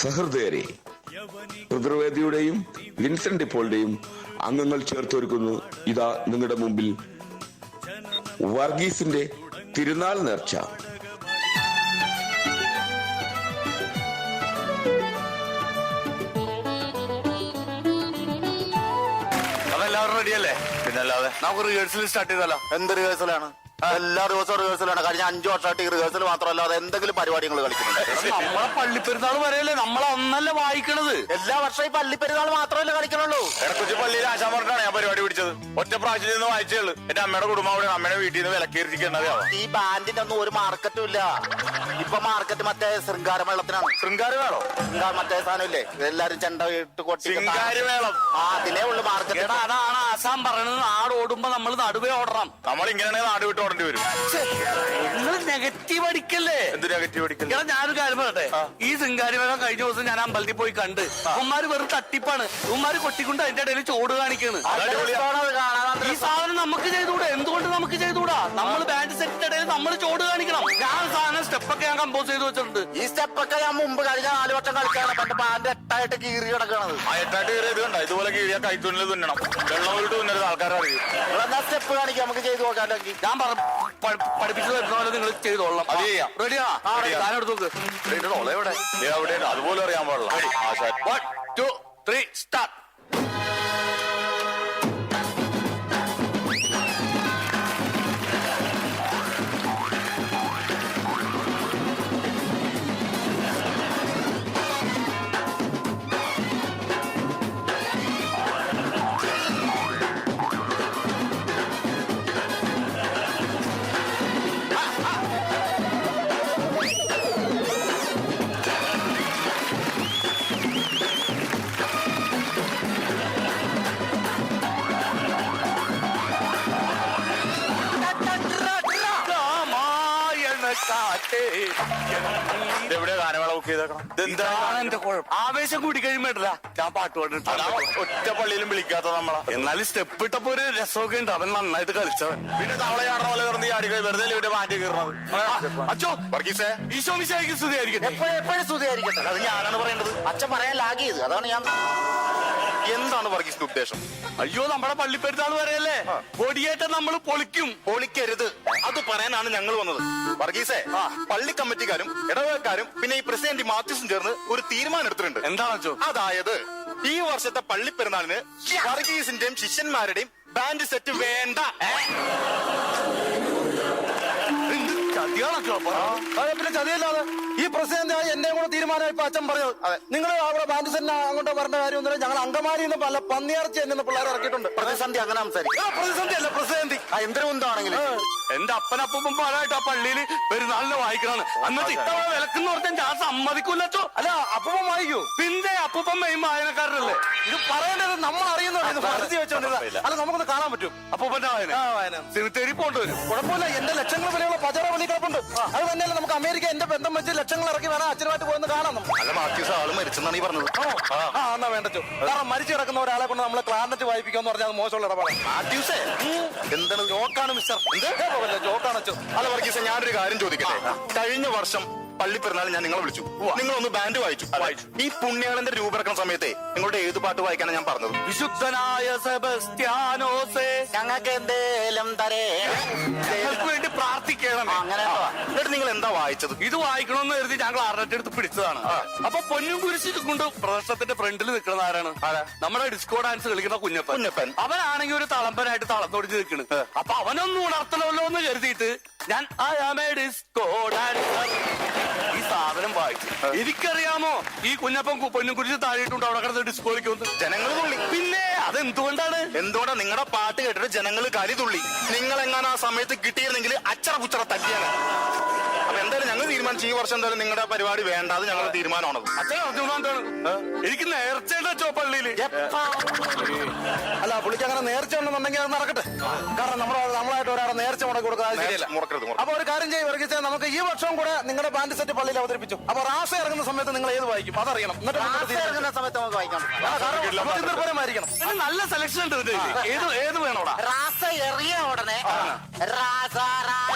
സഹൃദയരെ പിതൃവേദിയുടെയും Vincent ഡിപ്പോളിന്റെയും അംഗങ്ങൾ ചേർത്തൊരുക്കുന്നു. ഇതാ നിങ്ങളുടെ മുമ്പിൽ വർഗീസിന്റെ തിരുനാൾ നേർച്ച. അതെല്ലാവരും റെഡിയല്ലേ പിന്നല്ലാതെ നമുക്ക് റിഹേഴ്സൽ സ്റ്റാർട്ട് ചെയ്താലോ? എന്ത് റിഹേഴ്സലാണ് എല്ലാ ദിവസവും റിഹേഴ്സലാണ് കഴിഞ്ഞ അഞ്ചു വർഷമായിട്ട് ഈ റിഹേഴ്സൽ മാത്രമല്ല അത് എന്തെങ്കിലും പരിപാടികൾ കളിക്കുന്നുണ്ട്. നമ്മളെ പള്ളിപ്പെരുന്നാൾ വരെയല്ലേ നമ്മളെ ഒന്നല്ല വായിക്കണത്? എല്ലാ വർഷവും ഈ പള്ളിപ്പെരുന്നാൾ മാത്രമല്ല കളിക്കണുള്ളൂ. എടക്കൊച്ചി പള്ളിയിൽ ആശാൻ പറഞ്ഞിട്ടാണ് ഞാൻ പരിപാടി പിടിച്ചത്. ഒറ്റ പ്രാവശ്യം നിന്ന് വായിച്ചുള്ളൂ എന്റെ അമ്മയുടെ കുടുംബം അവിടെ അമ്മയുടെ വീട്ടിൽ നിന്ന് വിലക്കേറിയിരിക്കുന്നതാ ഈ ബാൻഡിന്റെ ഒന്നും ഒരു മാർക്കറ്റും ഇല്ല. ഇപ്പൊ മാർക്കറ്റ് മറ്റേ ശൃംഗാര വെള്ളത്തിനാണ് ശൃംഗാര വേണോ മറ്റേ സാധനം ഇല്ലേ എല്ലാരും ചെണ്ട ഇട്ട് കൊട്ടി ശൃംഗാരി ആ അതിലേ ഉള്ളു മാർക്കറ്റ്. എടാ അതാണ് ആസാം പറയുന്നത് നാട് ഓടുമ്പോ നമ്മൾ നടുവേ ഓടണം. നമ്മൾ ഇങ്ങനെ നാട് വിട്ട് ഓടേണ്ടി വരും. നിങ്ങൾ നെഗറ്റീവ് അടിക്കല്ലേ? എന്ത് നെഗറ്റീവ് അടിക്കല്ലേ? എടാ ഞാനൊരു കാര്യം പറയട്ടെ. ഈ ശൃംഗാരി വേഗം കഴിഞ്ഞ ദിവസം ഞാൻ അമ്പലത്തിൽ പോയി കണ്ട് ഉമ്മാര് വെറും തട്ടിപ്പാണ്. ഉമ്മാര് കൊട്ടിക്കൊണ്ട് അതിന്റെ ഇടയിൽ ചോട് കാണിക്കാണ്. ഈ സാധനം നമുക്ക് ചെയ്തുകൂടെ? എന്തുകൊണ്ട് നമുക്ക് ചെയ്തുകൂടാ? നമ്മൾ ബാൻഡ് സെറ്റ് ഇടയിൽ നമ്മൾ ചോട് കാണിക്കണം. ഞാൻ സാധനം സ്റ്റെപ്പൊക്കെ ഞാൻ കമ്പോസ് ചെയ്ത് വെച്ചിട്ടുണ്ട്. ഈ സ്റ്റെപ്പൊക്കെ ഞാൻ മുമ്പ് കഴിഞ്ഞ നാല് വർഷം കളിക്കാണ് പണ്ട് ബാൻഡ് എട്ടായിട്ട് കീറി കിടക്കണത്. ആ എട്ടായിട്ട് കീറി ഇത് കണ്ട? ഇതുപോലെ കീറിയ കൈത്തുന്നിൽ തുന്നണം. വെള്ളം വീട്ട് തുന്നരുത് ആൾക്കാരറിയും. നിങ്ങളെന്നാ സ്റ്റെപ്പ് കാണിക്കാം. നമുക്ക് ചെയ്തു നോക്കാല്ലെങ്കിൽ ഞാൻ പറ പ- പഠിപ്പിച്ചു തരുന്ന പോലെ നിങ്ങൾ ചെയ്തോളാം അത് ചെയ്യാം. റെഡിയാ. സാധനം എടുത്ത് നോക്ക്. എവിടെ എവിടെ അതുപോലെ അറിയാൻ പാടില്ല വൺ ടു ത്രീ സ്റ്റാർട്ട് കാറ്റേ. ഗാനമേള ബുക്ക് ചെയ്തേക്കണം? ഇതെന്താ ഇതാണ് എന്റെ കുഴപ്പം. ആവേശം കൂടി കഴിയുമ്പോഴല്ല ഞാൻ പാട്ട് പാടിട്ട് ഒറ്റ പള്ളിയിലും വിളിക്കാത്ത നമ്മളെ. എന്നാലും സ്റ്റെപ്പ് ഇട്ടപ്പോ ഒരു രസമൊക്കെ ഉണ്ട്. അവൻ നന്നായിട്ട് കളിച്ചവൻ. പിന്നെ തവള ചാടുന്ന പോലെ കിടന്ന് ആടി വെറുതെ ഇവിടെ മാറ്റി കയറുന്നത് അച്ഛോ വർഗീസേ. ഈശോ മിശായിക്ക് സ്തുതിയായിരിക്കട്ടെ. എപ്പോഴും എപ്പോഴും സ്തുതിയായിരിക്കട്ടെ. അത് ഞാനാണ് പറയേണ്ടത്. അച്ഛൻ പറയാൻ ലാഗ് ചെയ്ത് അതാണ് ഞാൻ എന്താണ് വർഗീസിന്റെ ഉദ്ദേശം? അയ്യോ നമ്മുടെ പള്ളിപ്പെരുത്താൾ വരെയല്ലേ കൊടിയേറ്റം നമ്മൾ പൊളിക്കും. പൊളിക്കരുത്. അത് പറയാനാണ് ഞങ്ങൾ വന്നത്. വർഗീസേ പള്ളി കമ്മിറ്റിക്കാരും ഇടവകക്കാരും പിന്നെ ഈ പ്രസിഡന്റ് മാത്യൂസും ചേർന്ന് ഒരു തീരുമാനം എടുത്തിട്ടുണ്ട്. എന്താണെന്ന് വെച്ചോ അതായത് ഈ വർഷത്തെ പള്ളി പെരുന്നാളിന് വർഗീസിന്റെയും ശിഷ്യന്മാരുടെയും ബാൻഡ് സെറ്റ് വേണ്ട. പിന്നെ ചതിയല്ലാതെ. ഈ പ്രസിഡന്റ് എന്റെ കൂടെ തീരുമാനം ഇപ്പൊ അച്ഛൻ പറഞ്ഞു നിങ്ങൾ അവിടെ ബാൻഡ് സെറ്റിന് അങ്ങോട്ട് പറഞ്ഞ കാര്യമൊന്നുമില്ല. ഞങ്ങൾ അങ്കമാരി നിന്ന് പല പന്നിയിറച്ചി എന്നെ പിള്ളേർ ഇറക്കിയിട്ടുണ്ട്. പ്രതിസന്ധി അങ്ങനെ സംസാരിക്കും. പ്രതിസന്ധി അല്ല പ്രതിസന്ധി. ആ എന്തൊരു എന്താണെങ്കിലും എന്റെ അപ്പനപ്പൂപ്പന്മാരായിട്ട് ആ പള്ളിയിൽ പെരുന്നാളിന് വായിക്കണം എന്നിട്ട് ഇത്തവണ വിലക്കെന്ന് പറഞ്ഞാൽ ഞാൻ സമ്മതിക്കൂല അല്ല അപ്പം വായിക്കൂ. പിന്നെ അപ്പം മെയിൻ വായനക്കാരനല്ലേ? ഇത് പറയേണ്ടത് നമ്മൾ ഇത് വെച്ചോണ്ടിരുന്ന അല്ല നമുക്കൊന്ന് കാണാൻ പറ്റും. അപ്പൊ വായന ആ വായന. സിമിത്തേരി പോണ്ട് വരും. കുഴപ്പമില്ല എന്റെ ലക്ഷങ്ങൾ വിലയുള്ള പചാറ പള്ളി കിടപ്പുണ്ട്. അത് തന്നെയല്ല നമുക്ക് അമേരിക്ക എന്റെ ബന്ധം വെച്ച് ലക്ഷങ്ങൾ ഇറക്കി വേണം അച്ഛനുമായിട്ട് പോയെന്ന് കാണാം അല്ല മാത്യൂസ് ആൾ മരിച്ചെന്നാണ് ഈ പറഞ്ഞത്? ആ. എന്നാ വേണ്ടോ കാരണം മരിച്ചു കിടക്കുന്ന ഒരാളെ കൊണ്ട് നമ്മൾ ക്ലാനറ്റ് വായിപ്പിക്കാന്ന് പറഞ്ഞാൽ മോശമുള്ള ഇടപാടാണ് മാത്യൂസേ എന്താണ് ജോക്കാണ് മിസ്റ്റർ ജോക്കാണ് അല്ല വർഗീസ ഞാനൊരു കാര്യം ചോദിക്കട്ടെ? കഴിഞ്ഞ വർഷം പള്ളി പെരുന്നാൾ ഞാൻ നിങ്ങളെ വിളിച്ചു. നിങ്ങൾ ഒന്ന് ബാൻഡ് വായിച്ചു. ഈ പുണ്യാളന്റെ രൂപറക്കുന്ന സമയത്തെ നിങ്ങളുടെ ഏത് പാട്ട് വായിക്കാനാണ് ഞാൻ പറഞ്ഞത്? വിശുദ്ധനായ സെബസ്ത്യാനോസേ ഞങ്ങൾക്ക് എന്തേലും തരേ നിങ്ങൾ എന്താ വായിച്ചത്? ഇത് വായിക്കണമെന്ന് കരുതി ഞങ്ങൾ ആറിനെട്ട് എടുത്ത് പിടിച്ചതാണ്. അപ്പൊ പൊന്നും കുരിശി കൊണ്ട് പ്രദർശനത്തിന്റെ ഫ്രണ്ടിൽ നിൽക്കുന്ന ആരാണ്? നമ്മുടെ ഡിസ്കോ ഡാൻസ് കളിക്കുന്ന കുഞ്ഞപ്പൻ. കുഞ്ഞപ്പൻ. അവനാണെങ്കിൽ ഒരു തളമ്പനായിട്ട് തളത്തോടിച്ച് നിൽക്കണ്. അപ്പൊ അവനൊന്നും ഉണർത്തണമല്ലോ എന്ന് കരുതിയിട്ട് ഞാൻ dancer. ഈ സാധനം വായിച്ചു. എനിക്കറിയാമോ ഈ കുഞ്ഞപ്പൻ പൊന്നും കുരിശ് താഴെയിട്ടുണ്ട് അവിടെ കിടന്ന് ഡിസ്കോ കളിക്കുന്നു ജനങ്ങൾ തുള്ളി. പിന്നെ അതെന്തുകൊണ്ടാണ്? എന്തുകൊണ്ടാണ് നിങ്ങളുടെ പാട്ട് കേട്ടിട്ട് ജനങ്ങൾ കലി തുള്ളി? നിങ്ങൾ എങ്ങനെ ആ സമയത്ത് കിട്ടിയിരുന്നെങ്കിൽ അച്ചറ പുച്ചറ അപ്പൊ എന്തായാലും ഞങ്ങൾ തീരുമാനിച്ചു. ഈ വർഷം എന്തായാലും നിങ്ങളുടെ പരിപാടി വേണ്ട. അത് ഞങ്ങളുടെ തീരുമാനമാണത്. അച്ഛൻ എനിക്ക് നേർച്ചയുടെ ചോ പള്ളിയിൽ അല്ല പുള്ളിക്ക് അങ്ങനെ നേർച്ച ഉണ്ടെന്നുണ്ടെങ്കിൽ അത് നടക്കട്ടെ. കാരണം നമ്മുടെ നമ്മളായിട്ട് ഒരാളെ നേർച്ച മുടക്കി ശരിയല്ല. മുറക്കരുത്. അപ്പൊ ഒരു കാര്യം ചെയ്യും വർഗീസ് നമുക്ക് ഈ വർഷം കൂടെ നിങ്ങളുടെ ബാൻഡ് സെറ്റ് പള്ളിയിൽ അവതരിപ്പിച്ചു. അപ്പൊ റാസ ഇറങ്ങുന്ന സമയത്ത് നിങ്ങൾ ഏത് വായിക്കും? അതറിയണം. എന്നിട്ട് സമയത്ത് നമുക്ക് വായിക്കാം. ആ, കാരണം നമുക്ക് നിർഭരമായിരിക്കണം ഇതിന് നല്ല സെലക്ഷൻ ഉണ്ട്. ഏത് ഏത് വേണോടാ റാസ എറിയ ഉടനെ റാസ റാസ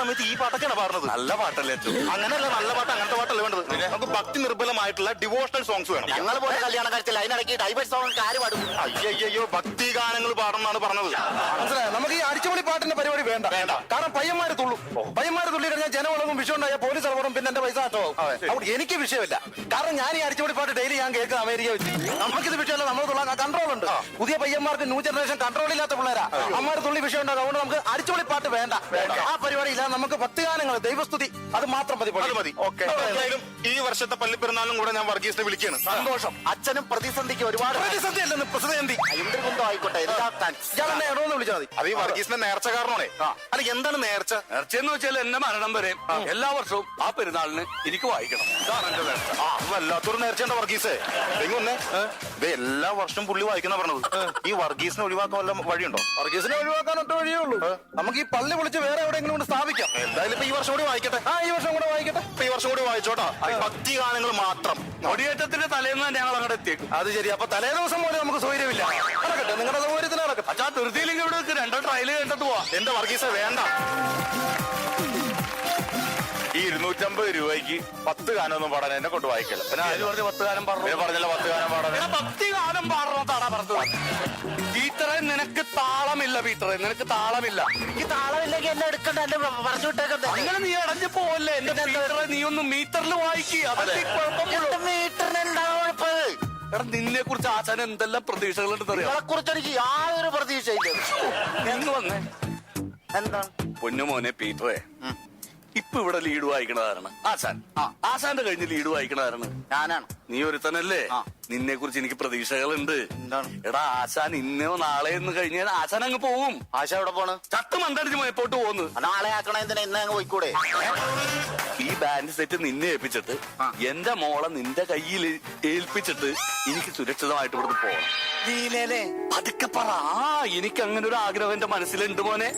സമയത്ത് ഈ പാട്ടൊക്കെയാണ് പാടുന്നത്. നല്ല പാട്ടല്ലേ അങ്ങനെയല്ല നല്ല പാട്ട് അങ്ങനത്തെ പാട്ടല്ലേ വേണ്ടത്. നമുക്ക് ഭക്തി നിർബലമായിട്ടുള്ള ഡിവോഷണൽ സോങ്സ് വേണം. ഞങ്ങൾ പോലെ കല്യാണം കഴിച്ചില്ല അതിനിടയ്ക്ക് ഡൈവേഴ്സ് സോങ് ആര് പാടും? അയ്യോ ഭക്തി ഗാനങ്ങൾ പാടണമെന്നാണ് പറഞ്ഞത്. മനസ്സിലായോ? നമുക്ക് ഈ അടിച്ചുപൊളി പാട്ടിന്റെ പരിപാടി വേണ്ട. വേണ്ട. കാരണം പയ്യന്മാര് തുള്ളു. പയ്യന്മാര് തുള്ളി കഴിഞ്ഞാൽ ജനവളവും വിഷയം ഉണ്ടായ പോലീസ് ഇടപെടും പിന്നെ എന്റെ പൈസ ആട്ടോ അവിടെ എനിക്ക് വിഷയമില്ല. കാരണം ഞാൻ ഈ അടിച്ചുപൊളി പാട്ട് ഡെയിലി ഞാൻ കേൾക്കുന്ന അമേരിക്ക വെച്ച്. നമുക്കിത് വിഷയമല്ല നമ്മൾ തുള്ളാൻ കൺട്രോൾ ഉണ്ട്. പുതിയ പയ്യന്മാർക്ക് ന്യൂ ജനറേഷൻ കൺട്രോൾ ഇല്ലാത്ത പിള്ളേരാ. അമ്മമാര് തുള്ളി വിഷയം ഉണ്ടാകും അതുകൊണ്ട് നമുക്ക് അടിച്ചുപൊളി പാട്ട് വേണ്ട. ആ പരിപാടി ഇല്ല നമുക്ക് ഭക്തി ഗാനങ്ങൾ ദൈവസ്തുതി അത് മാത്രം മതി അത് മതി. ഓക്കെ. എന്തായാലും ഈ വർഷത്തെ പള്ളിപ്പെരുന്നാളും കൂടെ ഞാൻ വർഗീസിനെ വിളിക്കുകയാണ്. സന്തോഷം. അച്ഛനും പ്രതിസന്ധിക്ക് ഒരുപാട് പ്രതിസന്ധി അല്ലെന്ന് പ്രതിസന്ധി. എന്തൊരു ആയിക്കോട്ടെ ഞാൻ എന്നെ വിളിച്ചാൽ മതി. അത് ഈ വർഗീസിന്റെ നേർച്ച കാരണമാണേ. അല്ല എന്താണ് നേർച്ച? നേർച്ച എന്ന് വെച്ചാൽ എന്റെ മരണം വരെ എല്ലാ വർഷവും ആ പെരുന്നാളിന് എനിക്ക് വായിക്കണം. ഇതാണ് എന്റെ നേർച്ച. വല്ലാത്തൊരു നേർച്ചയുണ്ട് വർഗീസേ. എല്ലാ വർഷവും പുള്ളി വായിക്കുന്ന പറഞ്ഞത്. ഈ വർഗീസിനെ ഒഴിവാക്കാൻ വല്ല വഴിയുണ്ടോ? വർഗീസിനെ ഒഴിവാക്കാൻ ഒറ്റ വഴിയേ ഉള്ളൂ. നമുക്ക് ഈ പള്ളി വിളിച്ച് വേറെ എവിടെയെങ്കിലും കൊണ്ട് സ്ഥാപിക്കാം. എന്തായാലും ഇപ്പൊ ഈ വർഷം കൂടി വായിക്കട്ടെ. ആ ഈ വർഷം കൂടെ വായിക്കട്ടെ. ഇപ്പൊ ഈ വർഷം കൂടി വായിച്ചോട്ടാ. ഭക്തി ഗാനങ്ങൾ മാത്രം. കൊടിയേറ്റത്തിന്റെ തലേന്ന് തന്നെ ഞങ്ങൾ അങ്ങോട്ട് എത്തിയേക്കും. അത് ശരി. അപ്പൊ തലേ ദിവസം പോലെ നമുക്ക് സൗകര്യമില്ല. നടക്കട്ടെ നിങ്ങളുടെ സൗകര്യത്തിന് നടക്കട്ടെ. അച്ഛാ ധൃതിയില്ലെങ്കിൽ ഇവിടെ. രണ്ടോ ട്രയൽ കേട്ടിട്ട് പോവാ. എന്റെ വർഗീസ വേണ്ട. ഇരുന്നൂറ്റമ്പത് രൂപയ്ക്ക് പത്ത് ഗാനം ഒന്നും പാടാൻ എന്നെ കൊണ്ട് വായിക്കല പിന്നെ അതിന് പറഞ്ഞു പത്ത് ഗാനം പറഞ്ഞു പറഞ്ഞല്ലോ പത്ത് ഗാനം പാടാൻ പത്ത് ഗാനം പാടണമെന്നാടാ പറഞ്ഞത്. പീറ്ററെ നിനക്ക് താളമില്ല പീറ്ററെ നിനക്ക് താളമില്ല. ഈ താളമില്ലെങ്കിൽ എന്നെ എടുക്കണ്ട എന്നെ പറഞ്ഞു വിട്ടേക്കട്ടെ അങ്ങനെ നീ അടഞ്ഞു പോവല്ലേ? എന്റെ പീറ്ററെ നീ ഒന്ന് മീറ്ററിൽ വായിക്കുക അതല്ലേ കുഴപ്പമുള്ളൂ. മീറ്ററിന് എന്താ കുഴപ്പം? എടാ നിന്നെ കുറിച്ച് ആശാൻ എന്തെല്ലാം പ്രതീക്ഷകളുണ്ടെന്ന് അറിയാം? നിങ്ങളെ കുറിച്ച് എനിക്ക് യാതൊരു പ്രതീക്ഷയില്ല. എന്ന് വന്നേ. എന്താ? പൊന്നുമോനെ പീറ്ററെ. ഇപ്പൊ ഇവിടെ ലീഡ് വായിക്കണതാരാണ് ആശാൻ. ആശാന്റെ കഴിഞ്ഞ് ലീഡ് വായിക്കണതാരാണ് ഞാനാണ്. നീ ഒരുത്തനല്ലേ. നിന്നെ കുറിച്ച് എനിക്ക് പ്രതീക്ഷകളുണ്ട്? എടാ ആശാൻ ഇന്നോ നാളെ എന്ന് കഴിഞ്ഞാൽ ആശാൻ അങ്ങ് പോവും. ആശ എവിടെ പോണ്? ചത്ത് മണ്ടടിച്ച് മേപ്പോട്ട് പോന്ന് നാളെ ആക്കണ എന്തിനാ ഇന്ന് അങ്ങ് പോയിക്കൂടെ? ഈ ബാൻഡ് സെറ്റ് നിന്നെ ഏൽപ്പിച്ചിട്ട് എന്റെ മോളെ നിന്റെ കയ്യിൽ ഏൽപ്പിച്ചിട്ട് എനിക്ക് സുരക്ഷിതമായിട്ട് ഇവിടുന്ന് പോകണം. പതുക്കെ പറ. ആ എനിക്ക് അങ്ങനെ ഒരു ആഗ്രഹം എന്റെ മനസ്സിലുണ്ട് മോനെ.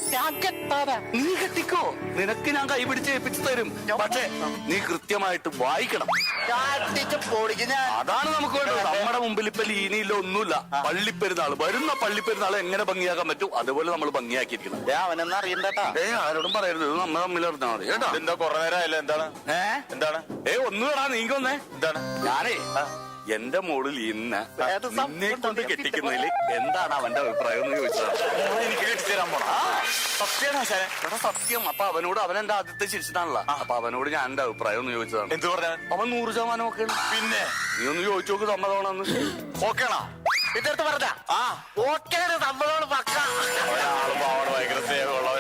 നീ കെട്ടിക്കോ. നിനക്ക് ഞാൻ കൈപിടിച്ച് ഏൽപ്പിച്ചു തരും. പക്ഷേ നീ കൃത്യമായിട്ട് വായിക്കണം. ഞാൻ അതാണ് നമുക്ക് വേണ്ടത്. നമ്മുടെ മുമ്പിൽ ഇപ്പൊ ലീനയില്ല ഒന്നുമില്ല. പള്ളിപ്പെരുന്നാൾ വരുന്ന പള്ളിപ്പെരുന്നാൾ എങ്ങനെ ഭംഗിയാക്കാൻ പറ്റും? അതുപോലെ നമ്മൾ ഭംഗിയാക്കിയിരിക്കണം. ദേ, അവനെന്നാ അറിയണ്ടട്ടാ. ഏ ആരോടും പറയരുത്. ഇത് നമ്മൾ തമ്മിൽ അറിഞ്ഞാൽ മതി. കേട്ടോ? എന്താ കൊറേ നേരം എന്താണ്? ഏ? എന്താണ്? ഏ ഒന്നും ഇടാ നീങ്കൊന്നേ എന്താണ്? ഞാനേ എന്റെ മോളിൽ ഇന്ന് ഏത് സം- നിന്നെ കൊണ്ട് കെട്ടിക്കുന്നതിൽ എന്താണ് അവന്റെ അഭിപ്രായം എന്ന് ചോദിച്ചത്. എനിക്ക് കെട്ടിത്തരാൻ പോണം? ആശാനെ. എടാ സത്യം. അപ്പൊ അവനോട് അവൻ എന്റെ ആദ്യത്തെ ചിരിച്ചിട്ടാണല്ലോ. അപ്പൊ അവനോട് ഞാൻ എന്റെ അഭിപ്രായം ഒന്ന് ചോദിച്ചതാണ്. എന്ത് പറഞ്ഞാൽ അവൻ നൂറ് ശതമാനം ഒക്കെ പിന്നെ? നീ ഒന്ന് ചോദിച്ചു നോക്ക് സമ്മതമാണെന്ന്. ഓക്കേണോ? ഇതെടുത്ത് പറഞ്ഞ. ആ. ഓക്കെ നമ്മളോട് പക്ക. ഭയങ്കര സ്നേഹമുള്ള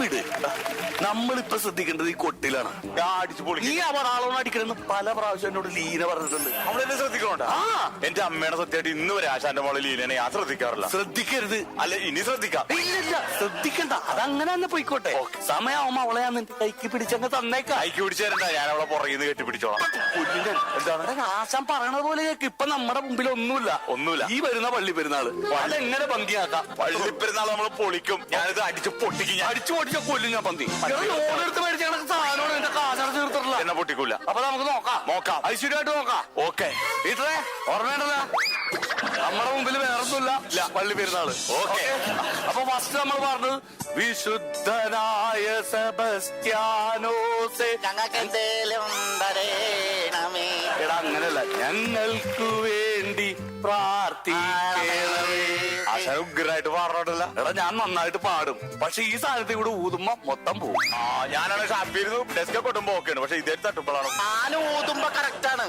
വിട്. നമ്മളിപ്പോ ശ്രദ്ധിക്കേണ്ടത് ഈ കൊട്ടിലാണ്. ഈ അടിച്ചു അവൻ ആളോട് അടിക്കണമെന്ന് പല പ്രാവശ്യം എന്നോട് ലീന പറഞ്ഞിട്ടുണ്ട്. നമ്മളെന്നെ ശ്രദ്ധിക്കണോട്ടാ ആ. എന്റെ അമ്മയുടെ സത്യമായിട്ട് ഇന്ന് വരെ ആശാന്റെ മോളിൽ ലീലനെ ഞാൻ ശ്രദ്ധിക്കാറില്ല. ശ്രദ്ധിക്കരുത്. അല്ല ഇനി ശ്രദ്ധിക്കാം. ഇല്ലില്ല ശ്രദ്ധിക്കണ്ട. അതങ്ങനെ തന്നെ പോയിക്കോട്ടെ. സമയമാവുമ്പോ അവളെ ഞാൻ നിന്റെ കൈക്ക് പിടിച്ചങ്ങ് തന്നേക്കാം. കൈക്ക് പിടിച്ചു തരണ്ട ഞാൻ അവളെ പുറകിൽ നിന്ന് കെട്ടിപ്പിടിച്ചോളാം. ആശാൻ പറയണ പോലെ കേക്ക്. ഇപ്പൊ നമ്മുടെ മുമ്പിൽ ഒന്നുമില്ല. ഒന്നുമില്ല. ഈ വരുന്ന പള്ളി പെരുന്നാൾ. അതെങ്ങനെ ഭംഗിയാക്കാം? പള്ളിപ്പെരുന്നാൾ നമ്മൾ പൊളിക്കും. ഞാനിത് അടിച്ച് പൊട്ടിക്കും ഞാൻ. അടിച്ചു പൊട്ടിച്ച കൊല്ലും ഞാൻ പന്തി. മേടിച്ച സാധനമാണ് എന്റെ എന്നെ പൊട്ടിക്കൂല. അപ്പൊ നമുക്ക് നോക്കാം. നോക്കാം. ഐശ്വര്യമായിട്ട് നോക്കാം. ഓക്കെ. വീട്ടിലെ ഓർമ്മേണ്ടതാ നമ്മുടെ മുമ്പിൽ വേറെ വേറൊന്നുമില്ല പള്ളി പെരുന്നാൾ. ഓക്കെ. അപ്പൊ ഫസ്റ്റ് നമ്മൾ പറഞ്ഞത് വിശുദ്ധനായ സബസ്ത്യാനോസ്. ഞങ്ങൾക്ക് എടാ അങ്ങനല്ല ഞങ്ങൾക്ക് വേണ്ടി പ്രാർത്ഥിക്കണമേ. ആശാൻ ഉഗ്രായിട്ട് പാടണോട്ടല്ല എടാ ഞാൻ നന്നായിട്ട് പാടും. പക്ഷെ ഈ സാധനത്തിൽ കൂടെ ഊതുമ്പോ മൊത്തം പോകും ആ ഞാനാണ് ഷാപ്പിരുന്നു ഡെസ്ക് കൊട്ടുമ്പോ ഓക്കെയാണ് പക്ഷെ ഇതേ തട്ടുമ്പോഴാണ് ഞാൻ ഊതുമ്പോ കറക്റ്റ് ആണ്.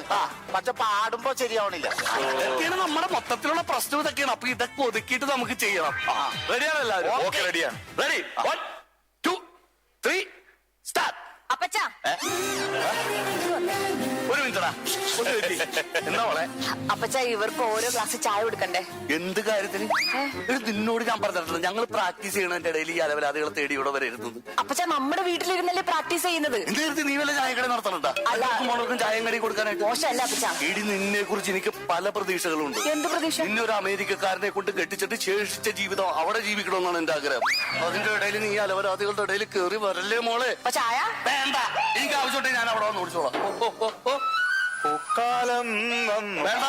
പക്ഷെ പാടുമ്പോ ശരിയാവണില്ല. ഇതൊക്കെയാണ് നമ്മുടെ മൊത്തത്തിലുള്ള പ്രശ്നം. ഇതൊക്കെയാണ്. അപ്പൊ ഇതൊക്കെ ഒതുക്കിയിട്ട് നമുക്ക് ചെയ്യണം. റെഡിയാണ് എല്ലാവരും? ഓക്കെ റെഡിയാണ് ready one two three start അപ്പച്ച ഒരു മിനിറ്റടാ. ഒന്ന് വെയിറ്റ് ചെയ്യ്. എന്താ മോളെ? അപ്പച്ച ഇവർക്ക് ഓരോ ഗ്ലാസ് ചായ കൊടുക്കണ്ടേ? എന്ത് കാര്യത്തിന്? ഇത് നിന്നോട് ഞാൻ പറഞ്ഞിട്ടില്ല ഞങ്ങൾ പ്രാക്ടീസ് ചെയ്യണതിന്റെ ഇടയിൽ ഈ അലവലാദികളെ തേടി ഇവിടെ വരരുന്നത് അപ്പച്ച നമ്മുടെ വീട്ടിലിരുന്നല്ലേ പ്രാക്ടീസ് ചെയ്യുന്നത്? എന്ത് കരുതി നീ വല്ല ചായക്കട നടത്തണുണ്ടാ? അല്ല. മോളർക്കും ചായം കടി കൊടുക്കാനായിട്ട്. മോശമല്ല അപ്പച്ച. ഇടി നിന്നെ കുറിച്ച് എനിക്ക് പല പ്രതീക്ഷകളുണ്ട്. എന്ത് പ്രതീക്ഷ? നിന്നെ ഒരു അമേരിക്കക്കാരനെ കൊണ്ട് കെട്ടിച്ചിട്ട് ശേഷിച്ച ജീവിതം അവിടെ ജീവിക്കണമെന്നാണ് എന്റെ ആഗ്രഹം. അതിന്റെ ഇടയിൽ നീ അലവരാദികളുടെ ഇടയിൽ കയറി വരല്ലേ മോളെ? അപ്പൊ ചായ? വേണ്ട. എനിക്ക് ആവശ്യമുണ്ടെങ്കിൽ ഞാൻ അവിടെ വന്ന് ഓടിച്ചോളാം ഓ, ഓ, ഓ, ഓ. പൂക്കാലം. വേണ്ട.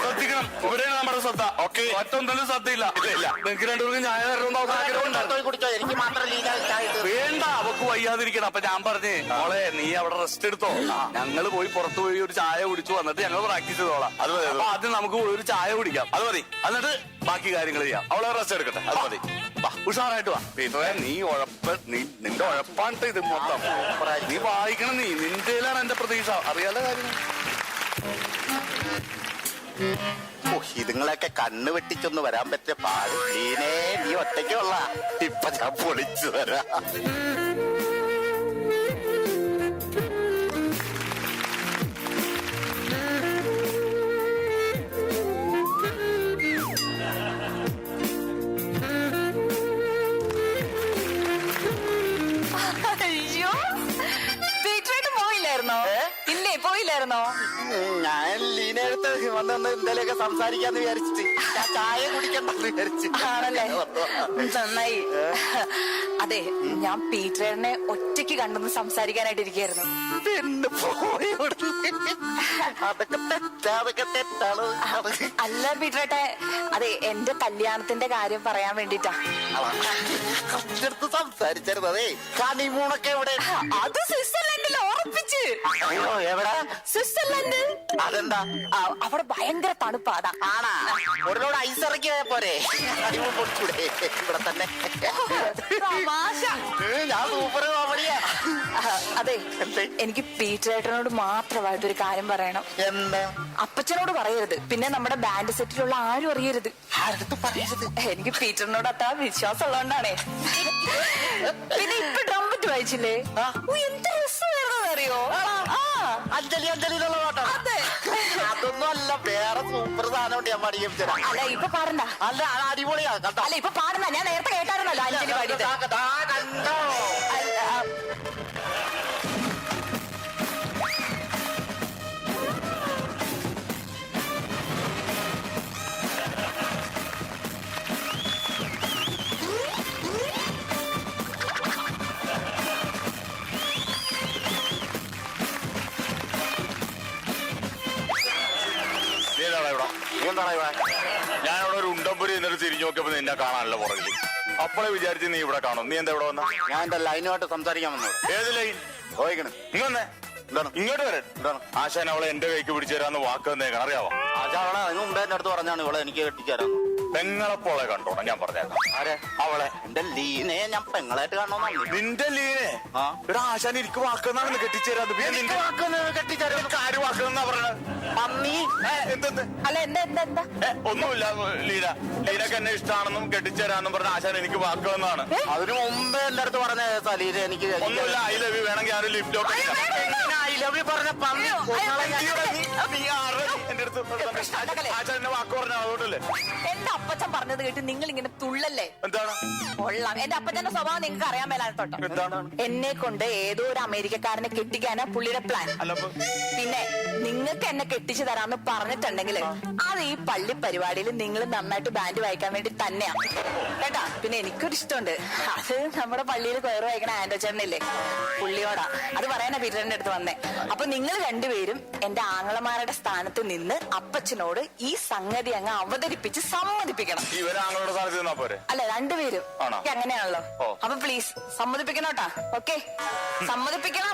ശ്രദ്ധിക്കണം. ഇവിടെയാണ് നമ്മുടെ ശ്രദ്ധ. ഓക്കെ. മറ്റൊന്നും ശ്രദ്ധയില്ല. ഇല്ല. നിങ്ങൾക്ക് രണ്ടുപേർക്കും ന്യായ തരണമെന്ന് ആഗ്രഹമുണ്ട്. പോയി കുടിച്ചോ. എനിക്ക് മാത്രം ചായ വേണ്ട. അവക്ക് വയ്യാതിരിക്കണം. അപ്പൊ ഞാൻ പറഞ്ഞേ മോളെ നീ അവിടെ റെസ്റ്റ് എടുത്തോ? ഞങ്ങൾ പോയി പുറത്തു പോയി ഒരു ചായ കുടിച്ചു. വന്നിട്ട് ഞങ്ങൾ പ്രാക്ടീസ് ചെയ്തോളാം. അത് മതി, അപ്പൊ ആദ്യം നമുക്ക് പോയി ഒരു ചായ കുടിക്കാം. അത് മതി. എന്നിട്ട് ബാക്കി കാര്യങ്ങൾ ചെയ്യാം. അവളെ റെസ്റ്റ് എടുക്കട്ടെ. അത് മതി. വാ, ഉഷാറായിട്ട് വാ. പീറ്ററെ നീ ഉഴപ്പ് നീ നിന്റെ ഉഴപ്പാണ്ട് ഇത് മൊത്തം. നീ വായിക്കണം നീ നിന്റെയിലാണ് എന്റെ പ്രതീക്ഷ. അറിയാലോ കാര്യം? ഓ ഇതുങ്ങളൊക്കെ കണ്ണ് വെട്ടിച്ചൊന്ന് വരാൻ പറ്റിയ പാട്. ലീനേ നീ ഒറ്റയ്ക്കുള്ള ഇപ്പൊ ഞാൻ പൊളിച്ചു തരാം. ഇല്ലേ പോയില്ലായിരുന്നോ ഉം, ഞാൻ ലീനടുത്ത് വന്ന് വന്ന് എന്തെങ്കിലുമൊക്കെ സംസാരിക്കാന്ന് വിചാരിച്ചിട്ട്. ഞാൻ ചായ കുടിക്കണ്ടെന്ന് വിചാരിച്ചിട്ടാണല്ലേ ആണല്ലേ? നന്നായി. അതെ ഞാൻ പീറ്ററിനെ ഒറ്റയ്ക്ക് കണ്ടൊന്ന് സംസാരിക്കാനായിട്ട് ഇരിക്കായിരുന്നു പിന്നെ പോയി ഇവിടുന്ന്. അതൊക്കെ തെറ്റാ അതൊക്കെ തെറ്റാണ്. അല്ല പീറ്ററേട്ടെ അതെ എന്റെ കല്യാണത്തിന്റെ കാര്യം പറയാൻ വേണ്ടിട്ടാ. സംസാരിച്ചായിരുന്നു അതെ. എവിടെ? അത് സ്വിറ്റ്സർലൻഡിൽ ഉറപ്പിച്ച്. അയ്യോ എവിടെ? സ്വിറ്റ്സർലൻഡ് അതെന്താ? അവിടെ ഭയങ്കര തണുപ്പാ. അതാ ആണാ ഒരു ലോഡ് ഐസ് ഇറക്കിയ പോരെ. പൊടിച്ചൂടെ ഇവിടെ തന്നെ. തമാശ. ഞാൻ സൂപ്പർ കോമഡിയാ. അതെ? എനിക്ക് പീറ്ററേട്ടനോട് മാത്രമായിട്ടൊരു കാര്യം പറയണം. എന്താ? അപ്പച്ചനോട് പറയരുത്. പിന്നെ നമ്മുടെ ബാൻഡ് സെറ്റിലുള്ള ആരും അറിയരുത്. പറയരുത്? എനിക്ക് പീറ്ററിനോട് അത്ര വിശ്വാസം ഉള്ളതുകൊണ്ടാണേ പിന്നെ ഇപ്പൊ ഡ്രംപറ്റ് വായിച്ചില്ലേ? എന്ത് രസമായിരുന്നു അറിയോ അഞ്ജലി അഞ്ജലിയിലുള്ള പാട്ടോ. അതെ. അതൊന്നും അല്ല വേറെ സൂപ്പർ സാധനം ഞാൻ പഠിക്കും തരാം. അല്ല ഇപ്പൊ പാടണ്ട. അല്ല അത് അടിപൊളിയാ കണ്ടോ അല്ല ഇപ്പൊ പാടണ്ട. ഞാൻ നേരത്തെ കേട്ടായിരുന്നല്ലോ അഞ്ജലി പാടി കണ്ടോ? ഇവിടെ ഞാൻ ഇവിടെ ഒരു ഉണ്ടംപുരി എന്നിട്ട് തിരിഞ്ഞു നോക്കിയപ്പോ നിന്നെ കാണാനല്ലോ പുറകിൽ അപ്പോഴേ വിചാരിച്ച് നീ ഇവിടെ കാണും. നീ എന്താ ഇവിടെ വന്ന? ഞാൻ എന്റെ ലൈനുമായിട്ട് സംസാരിക്കാൻ വന്നത്? ഏത് ലൈൻ? ചോദിക്കണം ഇങ്ങ് വന്നേ. എന്താണ് ഇങ്ങോട്ട് വരട്ടെ എന്താണ് ആശാൻ അവളെ എന്റെ കൈക്ക് പിടിച്ചു തരാന്ന് വാക്ക് തന്നേക്കണം. അറിയാവോ? ആശാ അവളെ അതിന് മുമ്പേ എന്റെ അടുത്ത് പറഞ്ഞാണ് ഇവളെ എനിക്ക് കെട്ടിച്ചേരാന്ന്. പെങ്ങളെപ്പോളെ കണ്ടോണം ഞാൻ പറഞ്ഞേക്കാം. ആരെ? അവളെ. എന്റെ ഞാൻ പെങ്ങളായിട്ട് കാണണമെന്നാണ് നിന്റെ ലീനെ? ആ. ഇവിടെ ആശാൻ എനിക്ക് വാക്കുന്നാണ് പിന്നെ നിന്റെ ആര് വാക്കുന്നാ പറഞ്ഞത്? ഏ, അല്ല എന്താ എന്താ എന്താ? ഏ, ഒന്നുമില്ല ലീന. ലീനക്ക് എന്നെ ഇഷ്ടമാണെന്നും കെട്ടിച്ചേരാന്നും പറഞ്ഞ ആശാൻ എനിക്ക് വാക്ക് തന്നാണ് അതിനു മുമ്പേ എന്റെ അടുത്ത് പറഞ്ഞ സലീല എനിക്ക് ഒന്നുമില്ല ഐ ലവ് യു വേണമെങ്കിൽ ആരും ലിഫ്റ്റ് അയ്യോ, വേണ്ട, വേണ്ട. ഐ ലവ് യു പറഞ്ഞ പന്നി? അയ്യോ, കൊന്നളെ ഞാൻ- നീ ആരുടെ എന്റെ അടുത്ത്? ആശാൻ എന്നെ വാക്ക് പറഞ്ഞ അതുകൊണ്ടല്ലേ? എന്റെ അപ്പച്ചൻ പറഞ്ഞത് കേട്ട് നിങ്ങൾ ഇങ്ങനെ തുള്ളല്ലേ? എന്താണ്? കൊള്ളാം. എന്റെ അപ്പച്ചന്റെ സ്വഭാവം നിങ്ങൾക്ക് അറിയാൻ മേലാത്തോട്ടോ എന്താണ്? എന്നെ കൊണ്ട് ഏതോ ഒരു അമേരിക്കക്കാരനെ കെട്ടിക്കാനാ പുള്ളിയുടെ പ്ലാൻ അല്ല അപ്പൊ പിന്നെ നിങ്ങൾക്ക് എന്നെ കെട്ടിച്ചു തരാന്ന് പറഞ്ഞിട്ടുണ്ടെങ്കിൽ അത് ഈ പള്ളി പരിപാടിയിൽ നിങ്ങൾ നന്നായിട്ട് ബാൻഡ് വായിക്കാൻ വേണ്ടി തന്നെയാ. കേട്ടാ? പിന്നെ എനിക്കൊരു ഇഷ്ടമുണ്ട്. അത് നമ്മുടെ പള്ളിയിൽ കൊയറ് വായിക്കണ ആൻഡോ ചേട്ടനില്ലേ പുള്ളിയോടാ. അത് പറയാനാ പീറ്ററിന്റെ അടുത്ത് വന്നേ. അപ്പൊ നിങ്ങൾ രണ്ടുപേരും എന്റെ ആങ്ങളമാരുടെ സ്ഥാനത്ത് നിന്ന് അപ്പച്ചനോട് ഈ സംഗതി അങ്ങ് അവതരിപ്പിച്ച് സമ്മതിപ്പിക്കണം. ഇവരാങ്ങളുടെ സ്ഥാനത്ത് നിന്നാ പോരെ? അല്ല രണ്ടുപേരും. ആണോ? എനിക്ക് അങ്ങനെയാണല്ലോ. ഓ. അപ്പൊ പ്ലീസ് സമ്മതിപ്പിക്കണോട്ടാ ഓക്കെ സമ്മതിപ്പിക്കണം.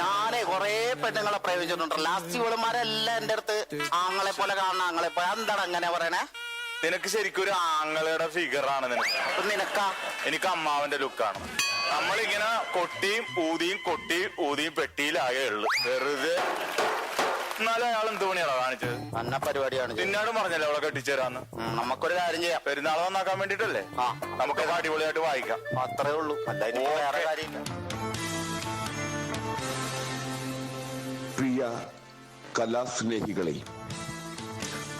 ഞാനേ കൊറേ പെണ്ണുങ്ങളെ പ്രയോഗിച്ചിട്ടുണ്ട് ലാസ്റ്റ് ഇവളുമാരെല്ലാം എന്റെ അടുത്ത് ആങ്ങളെ പോലെ കാണുന്ന ആങ്ങളെ പോലെ. എന്താണ് അങ്ങനെ പറയണേ? നിനക്ക് ശരിക്കും ഒരു ആങ്ങളുടെ ഫിഗറാണ് നിനക്ക്. അപ്പൊ നിനക്കാ? എനിക്ക് അമ്മാവന്റെ ലുക്കാണ് നമ്മളിങ്ങനെ കൊട്ടിയും ഊതിയും കൊട്ടിയും ഊതിയും പെട്ടിയിലായേ ഉള്ളു. വെറുതെ എന്നാലും അയാൾ എന്ത് പണിയാണോ കാണിച്ചത്? നല്ല പരിപാടിയാണ്. നിന്നോടും പറഞ്ഞല്ലേ അവളെ കെട്ടിച്ചേരാന്ന്. ഉം, നമുക്കൊരു കാര്യം ചെയ്യാം. പെരുന്നാൾ നന്നാക്കാൻ വേണ്ടിട്ടല്ലേ? ആ. നമുക്കത് അടിപൊളിയായിട്ട് വായിക്കാം. അത്രേ ഉള്ളൂ. അല്ല ഇനി ഓക്കേ. വേറെ കാര്യമില്ല. പ്രിയ കലാസ്നേഹികളെ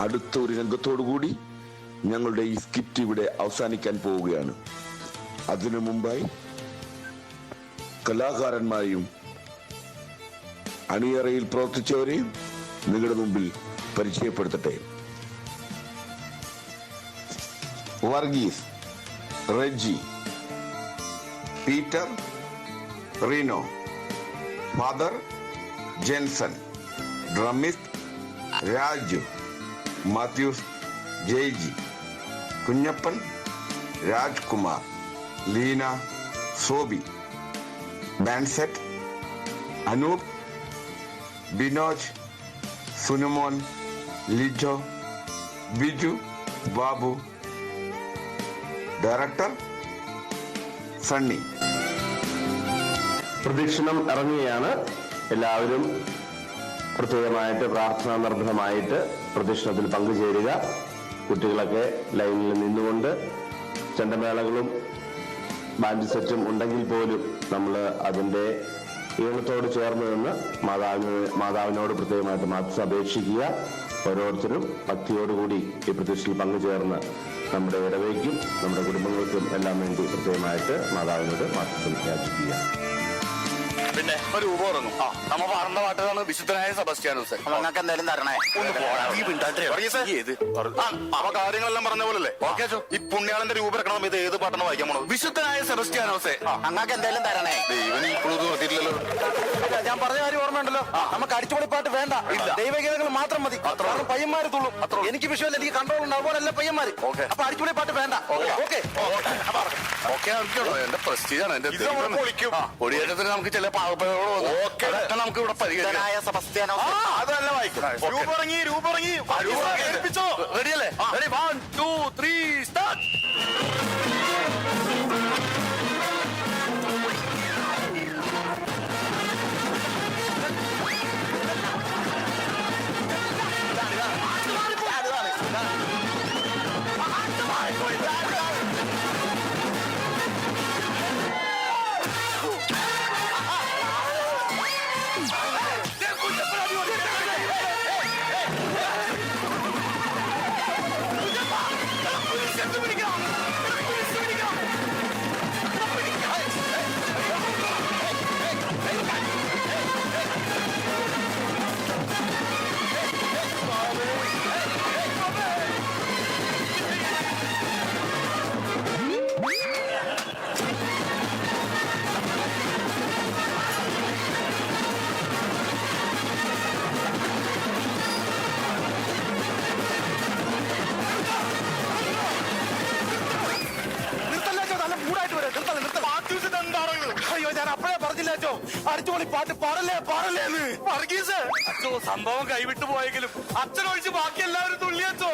അടുത്ത ഒരു രംഗത്തോടുകൂടി ഞങ്ങളുടെ ഈ സ്കിറ്റ് ഇവിടെ അവസാനിക്കാൻ പോവുകയാണ്. അതിനു മുമ്പായി കലാകാരന്മാരെയും അണിയറയിൽ പ്രവർത്തിച്ചവരെയും നിങ്ങളുടെ മുമ്പിൽ പരിചയപ്പെടുത്തട്ടെ. Varghese Reji Peter Reno father Jenson drummist Raju Mathews Jaiji Kunjappan Rajkumar Leena Sobi band set Anoop Binoj Sunumon Lijo Biju Babu. Director Sunny. പ്രദക്ഷിണം ഇറങ്ങുകയാണ് എല്ലാവരും പ്രത്യേകമായിട്ട് പ്രാർത്ഥനാ നിർഭരമായിട്ട് പ്രദക്ഷിണത്തിൽ പങ്കുചേരുക. കുട്ടികളൊക്കെ ലൈനിൽ നിന്നുകൊണ്ട് ചെണ്ടമേളകളും ബാൻഡ് സെറ്റും ഉണ്ടെങ്കിൽ പോലും നമ്മൾ അതിന്റെ ഈണത്തോട് ചേർന്ന് നിന്ന് മാതാവിന് മാതാവിനോട് പ്രത്യേകമായിട്ട് മാത്സ് അപേക്ഷിക്കുക ഓരോരുത്തരും ഭക്തിയോടുകൂടി ഈ പ്രതിഷ്ഠയിൽ പങ്കുചേർന്ന് നമ്മുടെ ഇടവയ്ക്കും നമ്മുടെ കുടുംബങ്ങൾക്കും എല്ലാം വേണ്ടി പ്രത്യേകമായിട്ട് മാതാവിനോട് മാതൃ യാചിക്കുക. ഒരു രൂപ ഇറങ്ങും ആ നമ്മ പറഞ്ഞ പാട്ടാണ് വിശുദ്ധനായ സെബസ്റ്റ്യാനോസ് അപ്പൊ നിങ്ങൾക്ക് എന്തായാലും തരണേ? ഒന്ന് പോടാ. മിണ്ടാണ്ടിരി. വർഗീസേ? ഈ ഏത് ആ, അപ്പൊ കാര്യങ്ങളെല്ലാം പറഞ്ഞ പോലല്ലേ? ഓക്കേ, ചോ. ഈ പുണ്യാളന്റെ രൂപ ഇറക്കണം സമയത്ത് ഏത് പാട്ടാണ് വായിക്കാൻ പോണത്? വിശുദ്ധനായ സെബസ്റ്റ്യാനോസെ നിങ്ങൾക്ക് എന്തായാലും തരണേ? ദൈവം ഇപ്പോഴും ഇത് നിർത്തിയിട്ടില്ലല്ലോ ഞാൻ പറഞ്ഞ കാര്യം ഓർമ്മയുണ്ടല്ലോ. നമുക്ക് അടിച്ചുപൊളിപ്പാട്ട് വേണ്ട. ദൈവഗീതങ്ങൾ മാത്രം മതി. കാരണം പയ്യന്മാര് തുള്ളും. എനിക്ക് വിഷയമല്ല എനിക്ക് കൺട്രോൾ ഉണ്ട്. അതുപോലല്ല പയ്യന്മാര്. അപ്പൊ അടിച്ചുപൊളിപ്പാട്ട് വേണ്ട. ഓക്കെ. ഓക്കെ. ആർക്കുള്ളൂ എന്റെ പ്രസ്റ്റീജാണ് എന്റെ ഇത് നമ്മൾ പൊളിക്കും. പൊടിയേറ്റത്തിന് നമുക്ക് ചില ഓക്കേ. അതൊക്കെ നമുക്ക് ഇവിടെ സെബസ്ത്യാനോ അതല്ല വായിക്കും. റെഡിയല്ലേ? റെഡി വൺ ടു ത്രീ അടിച്ചുപൊളി പാട്ട് പാടല്ലേ പാടല്ലേ എന്ന് വർഗീസ്. അച്ഛോ സംഭവം കൈവിട്ടു പോയെങ്കിലും അച്ഛനൊഴിച്ച് ബാക്കി എല്ലാവരും തുള്ളിയച്ചോ